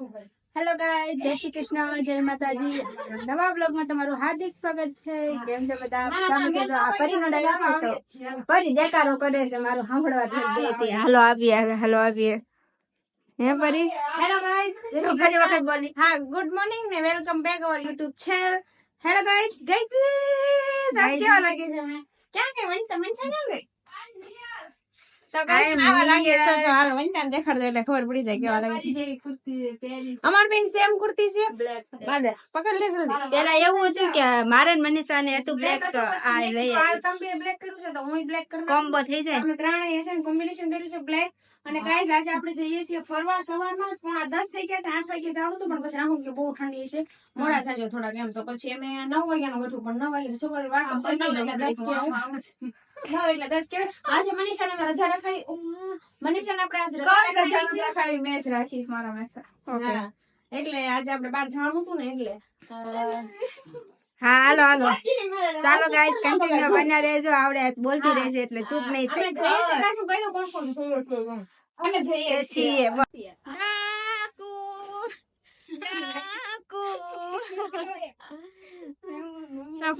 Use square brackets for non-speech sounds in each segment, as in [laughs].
Hello ગાય જય શ્રી કૃષ્ણ જય માતાજી. નવા બ્લોગમાં તમારું હાર્દિક સ્વાગત છે. કેમ છે બધા? તમે આ તો પરી દેકારો કરે છે મારું સાંભળવા હાલો આવીએ હવે હાલો આવીએ. હે પરી હેલો ગાઈઝ જો ફરી વખત બોલી. હા ગુડ મોર્નિંગ ને welcome back our YouTube channel hello guys guys આ કેવા લાગે છે? મને ક્યાં વનિતા મને છે ક્યાં ગઈ? મારી જેવી કુર્તી પહેરી છે. બેન સેમ કુર્તી છે? બ્લેક બાદે પકડ લે જલ્દી પેલા એવું હતું કે મારે ને હતું બ્લેક તો આ લઈ આ તમે બ્લેક કર્યું છે તો હું બ્લેક કોમ્બો થઈ જાય. ત્રણે ત્રણેય છે ને કોમ્બિનેશન કર્યું છે બ્લેક અને ગાઈઝ આજે આપણે જઈએ છીએ ફરવા. સવારમાં પોણા દસ થઈ ગયા આઠ વાગે જવાનું હતું પણ પછી રાહુલ કે બહુ ઠંડી છે. મોડા થાજો થોડાક એમ તો. પછી અમે નવ વાગ્યાનું બેઠું પણ નવ વાગે છોકરી વાળા દસ. નવ એટલે દસ કે આજે મનીષાને અમે રજા રખાવી મનીષાને આપણે આજે રખાવી મેચ રાખીશ મારા હા. એટલે આજે આપણે બહાર જવાનું હતું ને એટલે હા હાલો હાલો. ચાલો ગાઈસ કન્ટિન્યુ બન્યા રહેજો. આવડે બોલતી રહેશે એટલે ચૂપ નહીં થઈ જઈએ છીએ.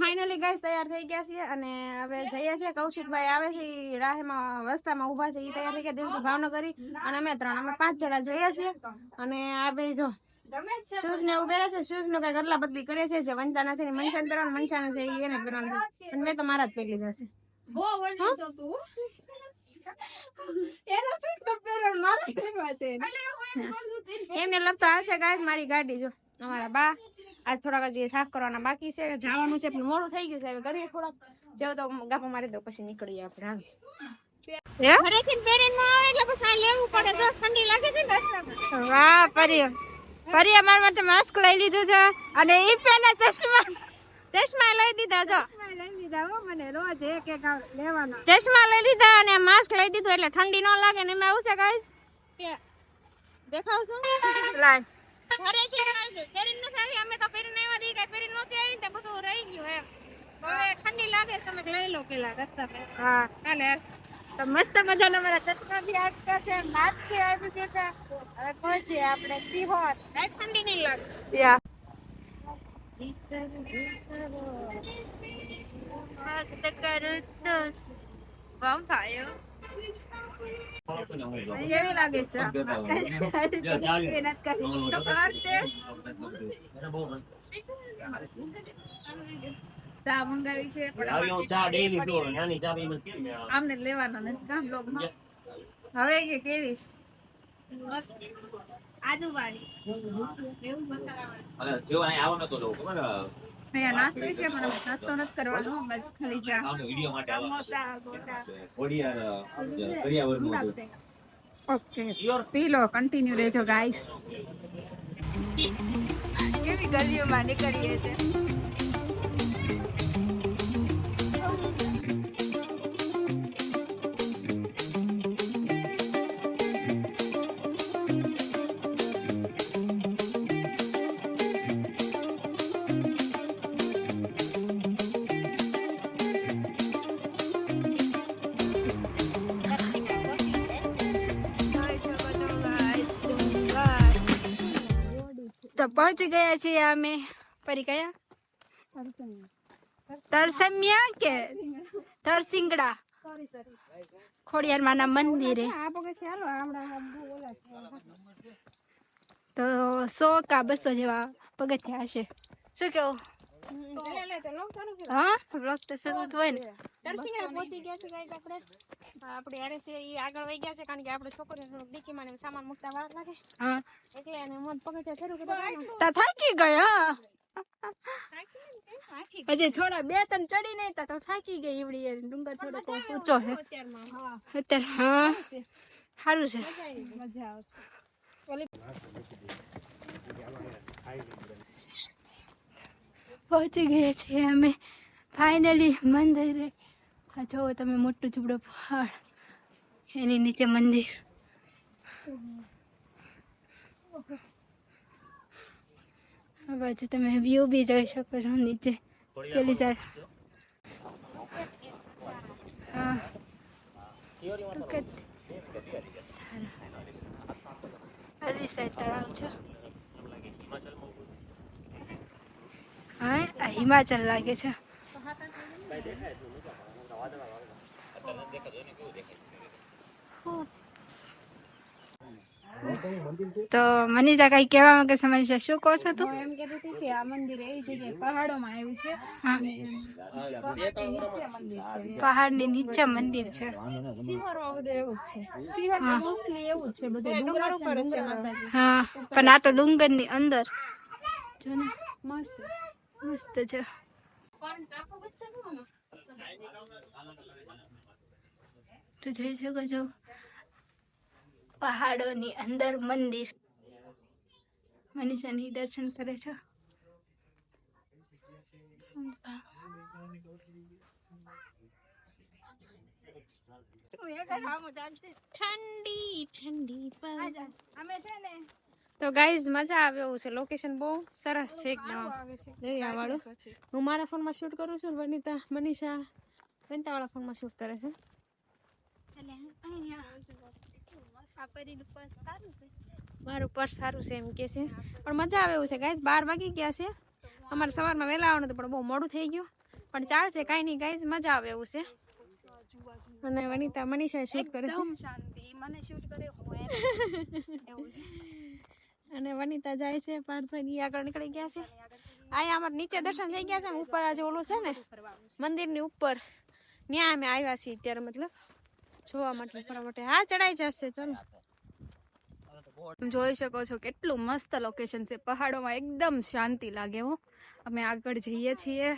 ફાઇનલી ગાઈસ તૈયાર થઈ ગયા છીએ અને હવે જઈએ છીએ. કૌશિકભાઈ આવે છે રાહેમાં રાહમાં રસ્તામાં ઊભા છે એ તૈયાર થઈ ગયા. દિવસ ભાવનગરી. અને અમે ત્રણ અમે પાંચ જણા જઈએ છીએ. અને આ ભાઈ જો શૂઝ ને પહેરે છે શૂઝનું કંઈક અદલા બદલી કરે છે જે વંચાના છે મનસાન કરવાનું મનસાના છે એને કરવાનું છે. અને મેં તો મારા જ પહેરી છે. એમને લગતો આવશે ગાય મારી ગાડી જો. અમારા બા આજ થોડાક જે સાફ કરવાના બાકી છે જવાનું છે પણ મોડું થઈ ગયું છે હવે કરીએ થોડાક. જેવો તો ગાપો મારી દો પછી નીકળીએ આપણે આવી ઘરેથી પહેરીને આવે એટલે પછી લેવું પડે તો ઠંડી લાગે છે ને વાહ પરી પરી અમારા માટે માસ્ક લઈ લીધું છે અને ઈ પેના ચશ્મા ચશ્મા લઈ દીધા જો. લઈ દીધા હો મને રોજ એક એક લેવાનો. ચશ્મા લઈ દીધા અને માસ્ક લઈ દીધું એટલે ઠંડી ન લાગે ને એમાં આવું છે ગાઈસ કે દેખાવ છું? લાય. ઘરેથી આવી પહેરીને નથી આવી અમે તો પહેરીને આવ્યા દી કાંઈ પહેરીને નહોતી આવી ને બધું રહી ગયું એમ. હવે ઠંડી લાગે તમે લઈ લો પેલા રસ્તા પર હા. હાલે. તો મસ્ત મજાના મારા ચશ્મા બી આપ્યા છે માસ્ક બી આપી દીધા હવે પહોંચીએ આપણે સિહોર. કાંઈ ઠંડી નહીં લાગે યા કેવી લાગે છે? [laughs] ચા મંગાવી છે પણ આમને લેવાના નથી કામ બ્લોગમાં હવે કે કેવી છે? આદુ વાળી અહીંયા નાસ્તો છે પણ અમે નાસ્તો નથી કરવાનો બસ ખાલી ચા. સમોસા ગોટા. ઓકે પી લો કન્ટિન્યુ રહેજો ગાઈસ કેવી ગલીઓમાં નીકળીએ છે પહોંચી ગયા છીએ અમે. ફરી કયા? તરસમ્યા કે તરસિંગડા? ખોડિયાર માના મંદિરે. તો સો કા બસો જેવા પગથિયા હશે. શું કેવું? હા? બ્લોગ તો શરૂ હોય ને. દર્શિકા પહોંચી ગયા છે આપણે. આપણે આરે છે એ આગળ વહી ગયા છે કારણ કે આપણે છોકરીઓ થોડુંક ડીકીમાં સામાન મૂકતા વાર લાગે. હા. એટલે અને મન પગથિયા શરૂ કરી તા થાકી ગયા હજી થોડા બે ત્રણ ચડી નહીં તા તો થાકી ગઈ એવડી ડુંગર થોડો ઊંચો છે અત્યારમાં હા. અત્યારે હા. સારું છે. મજા આવશે. પહોંચી ગયા છીએ અમે. ફાઇનલી મંદિરે. આ જોવો તમે મોટું ઝૂંપડો પહાડ એની નીચે મંદિર. આ બાજુ તમે વ્યૂ બી જોઈ શકો છો નીચે. ચેલી જાય હા. અલી સાઈડ તળાવ છે. હા હિમાચલ લાગે છે. તો મનીષા કઈ કહેવા માંગે છે? મનીષા શું કહો છો તું? એમ કહેતી હતી કે આ મંદિર એવી જગ્યાએ પહાડોમાં આવ્યું છે. પહાડ પહાડની નીચે મંદિર છે. હા. પણ આ તો ડુંગરની અંદર. જો ને. મસ્ત. મસ્ત છે. પણ નું તો જોઈ શકો છો પહાડોની અંદર મંદિર. મનીષાની દર્શન કરે છે. ઠંડી ઠંડી અમે છે ને તો ગાઈઝ મજા આવે એવું છે. લોકેશન બહુ સરસ છે એકદમ. હું મારા ફોનમાં શૂટ કરું છું વનિતા મનીષા વનિતા વાળા ફોનમાં શૂટ કરે છે. એટલે અહીંયા પરીનું પર્સ સારું છે મારું પર્સ સારું છે એમ કે છે. પણ મજા આવે એવું છે. ગાઈઝ બાર વાગી ગયા છે. અમારે સવારમાં વહેલા આવવાનું હતું પણ બહુ મોડું થઈ ગયું. પણ ચાલશે કાંઈ નહીં ગાઈઝ મજા આવે એવું છે. અને વનિતા મનીષા શૂટ કરે છે. શાંતિ. મને શૂટ કરે એવું છે. અને વનિતા જાય છે પાર્થભાઈ આગળ નીકળી ગયા છે. અહીંયા અમારે નીચે દર્શન થઈ ગયા છે ને ઉપર આજે ઓલું છે ને મંદિરની ઉપર. ત્યાં અમે આવ્યા છીએ અત્યારે મતલબ. જોવા માટે ફરવા માટે. હા, ચડાઈ જશે, ચલો. જોઈ શકો છો કેટલું મસ્ત લોકેશન છે. પહાડોમાં એકદમ શાંતિ લાગે હો. અમે આગળ જઈએ છીએ.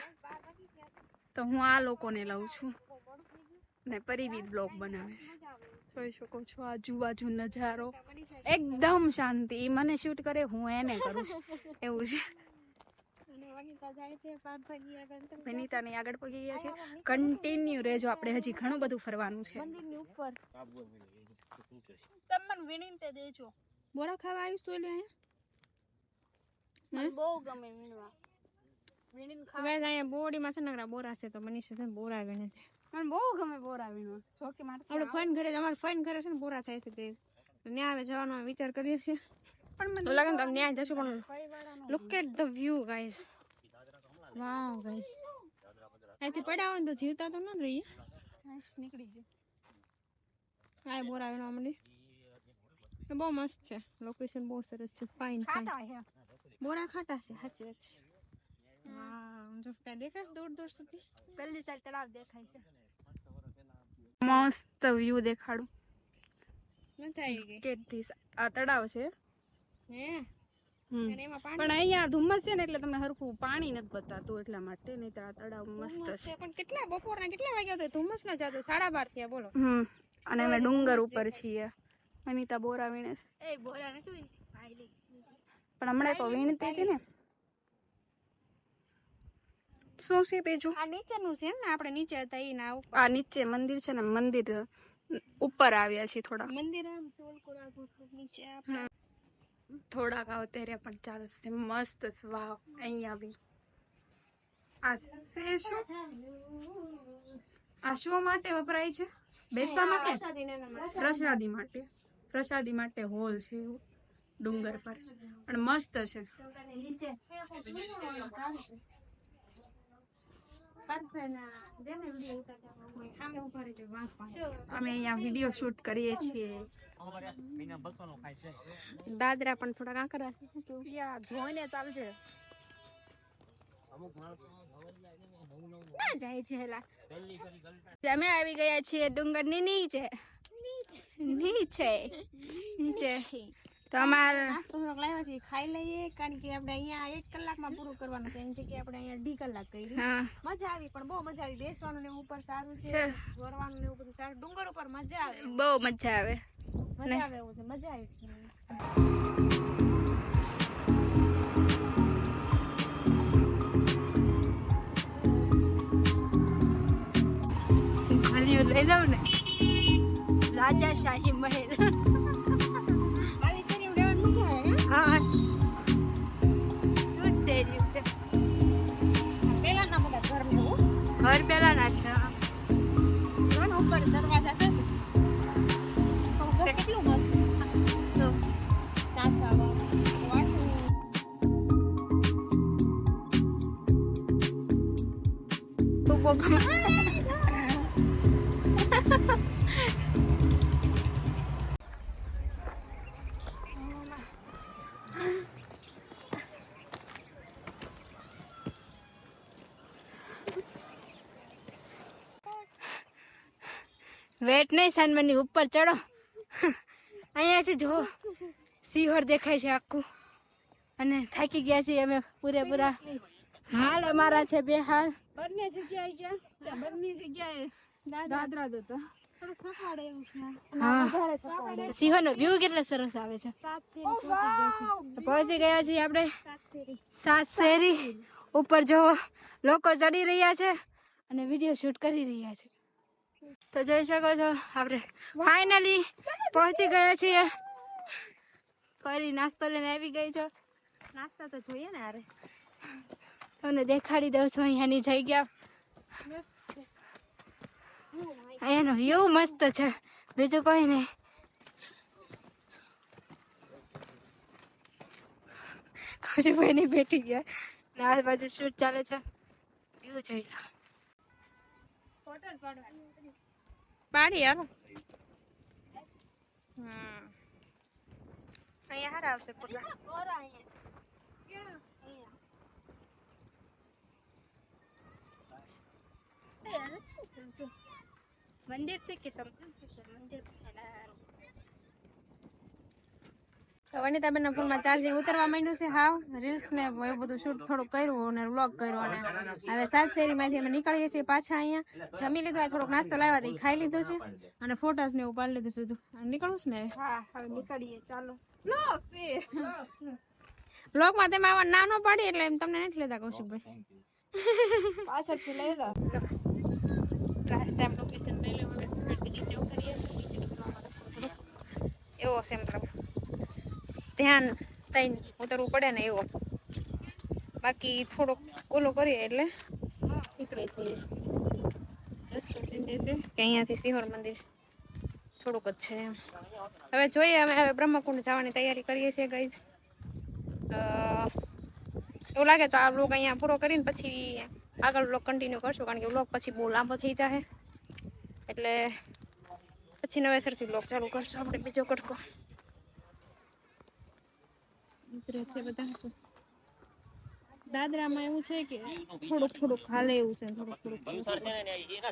તો હું આ લોકોને લઉં છું. ને પરિબી બ્લોગ બનાવે છે. જોઈ શકો છો આજુબાજુ નજારો. એકદમ શાંતિ. મને શૂટ કરે, હું એને કરું છું. એવું છે અને વનિતા જાય છે પાર્થભાઈ આગળ વિનીતાની આગળ પગી ગયા છે. કન્ટિન્યુ રહેજો આપણે હજી ઘણું બધું ફરવાનું છે. મંદિરની ઉપર. તમને વિણીને દેજો. બોરા ખાવા આવીશ તો અહીંયા? મને બહુ ગમે વીણવા. વીણીને ખા અહીંયા બોડીમાં છે નકરા બોરા છે તો મનીષા છે બોરા વીણે છે. મને બહુ ગમે બોરા વીણવા. જો કે મારે આપણે ફાઈન ઘરે અમારે ફાઈન ઘરે છે ને બોરા થાય છે તે. ત્યાં આવે જવાનો વિચાર કરીએ છીએ. પણ મને લાગે કે ત્યાં જશું પણ look at the view guys wow guys અહીંથી પડ્યા ને તો જીવતા તો ન રહીએ બસ નીકળી ગયો. આ બોરા આવ્યો અમને બહુ મસ્ત છે. લોકેશન બહુ સરસ છે. ફાઇન બોરા ખાટા છે. સાચી વાત છે. જો કાંઈ દેખાય દૂર દૂર સુધી? પહેલી સાઈડ તળાવ દેખાય છે. મસ્ત વ્યૂ દેખાડું. મજા આવી ગઈ. કેટથી આ તળાવ છે? હે? પાણી અહીંયા ધુમ્મસ છે ને એટલે તમને હરખું પાણી નથી બતાતું એટલા માટે નહીં તો આ તળાવ મસ્ત છે પણ કેટલા બપોરના કેટલા વાગ્યા તો ધુમ્મસ ના જાતો સાડા બાર થયા બોલો. હમ. અને અમે ડુંગર ઉપર છીએ. અનિતા બોરા વીણે છે. એ બોરા નથી પણ હમણાં તો વીણતી હતી ને. શું છે બીજું આ નીચેનું છે ને આપણે નીચે હતા એ ના ઉપર. આ નીચે મંદિર છે ને મંદિર ઉપર આવ્યા છીએ થોડા. મંદિર આમ નીચે આપણે. થોડાક અવતર્યા પણ ચાલશે મસ્ત સ્વાવ અહીંયા બી આ છે શું? આ શું માટે વપરાય છે? બેસવા માટે. પ્રસાદી માટે. પ્રસાદી માટે. હોલ છે એવું. ડુંગર પર. પણ મસ્ત છે. અમે અહીંયા વીડિયો શૂટ કરીએ છીએ. દાદરા પણ થોડા આંકડા ધોઈને ચાલશે જાય છે અમે આવી ગયા છીએ ડુંગરની નીચે. નીચે. નીચે. તો અમારે થોડોક લાવ્યા છે ખાઈ લઈએ કારણ કે આપણે અહીંયા એક કલાકમાં પૂરું કરવાનું છે. એની જગ્યાએ આપણે અહીંયા અઢી કલાક કરી મજા આવી પણ બહુ મજા આવી. બેસવાનું ને ઉપર સારું છે. જોરવાનું ને એવું બધું સારું. ડુંગર ઉપર મજા આવે. બહુ મજા આવે. મજા આવે એવું છે. મજા આવી લઈ લઉં ને. રાજા શાહી મહેલ. પગમાં વેટ નહીં સાનમાની ઉપર ચડો. અહીંયાથી જો સિંહર દેખાય છે આખું. અને થાકી ગયા છીએ અમે પૂરેપૂરા. હાલ અમારા છે બે હાલ. બંને જગ્યાએ ગયા? બંને જગ્યાએ? દાદરા દો તો થોડું ખખાડે એવું છે. હા. સિંહનો વ્યૂ કેટલો સરસ આવે છે. પહોંચી ગયા છીએ આપણે. સાત શેરી. ઉપર જો લોકો ચડી રહ્યા છે અને વીડિયો શૂટ કરી રહ્યા છે. તો જોઈ શકો છો આપણે ફાઇનલી પહોંચી ગયા છીએ. ફરી નાસ્તો લઈને આવી ગઈ છો. નાસ્તા તો જોઈએ ને અરે તમને દેખાડી દઉં છું અહીંયાની જગ્યા. અહીંયાનો વ્યૂ મસ્ત છે. બીજું કોઈ નહીં. ખુશીભાઈ ની બેઠી ગયા. ને આ બાજુ શૂટ ચાલે છે. વ્યૂ જોઈ લો. ફોટોસ પાડવા. પાડી યાર હમ. અહીંયા હારા આવશે પૂરા. અહીંયા છે અલગ શું થયું છે મંદિર છે કે સમસન છે કે મંદિર વનિતાબેનના ફોનમાં ચાર્જિંગ ઉતરવા માંડ્યું છે હાવ. રીલ્સ ને એવું બધું શૂટ થોડુંક કર્યું અને વ્લોગ કર્યો અને હવે સાત શેરીમાંથી અમે નીકળીએ છીએ પાછા અહીંયા. જમી લીધું થોડોક નાસ્તો લાવ્યા હતા ખાઈ લીધો છે. અને ફોટાસ ને એવું પાડી લીધું બધું. નીકળવું છે ને? હા હવે નીકળીએ ચાલો. બ્લોગમાં તમે આવા ના ન પાડી એટલે એમ તમને નથી લેતા કૌશિકભાઈ. પાછળથી લઈ લો. લાસ્ટ ટાઈમ લોકેશન લઈ લેવું હવે નીચે ઉતરીએ એવો છે મતલબ ધ્યાન થઈને ઉતરવું પડે ને એવો બાકી થોડોક ઓલો કરીએ એટલે નીકળી જઈએ રસ્તો કે અહીંયાથી સિંહોર મંદિર થોડુંક જ છે એમ હવે જોઈએ અમે હવે બ્રહ્મકુંડ જવાની તૈયારી કરીએ છીએ ગઈ એવું લાગે તો આ બ્લોગ અહીંયા પૂરો કરીને પછી આગળ બ્લોગ કન્ટિન્યુ કરશું કારણ કે બ્લોગ પછી બહુ લાંબો થઈ જાય એટલે પછી નવેસરથી બ્લોગ ચાલુ કરશું આપણે બીજો કટકો. દાદરામાં એવું છે કે થોડુંક થોડુંક હાલે એવું છે, થોડુંક થોડુંક.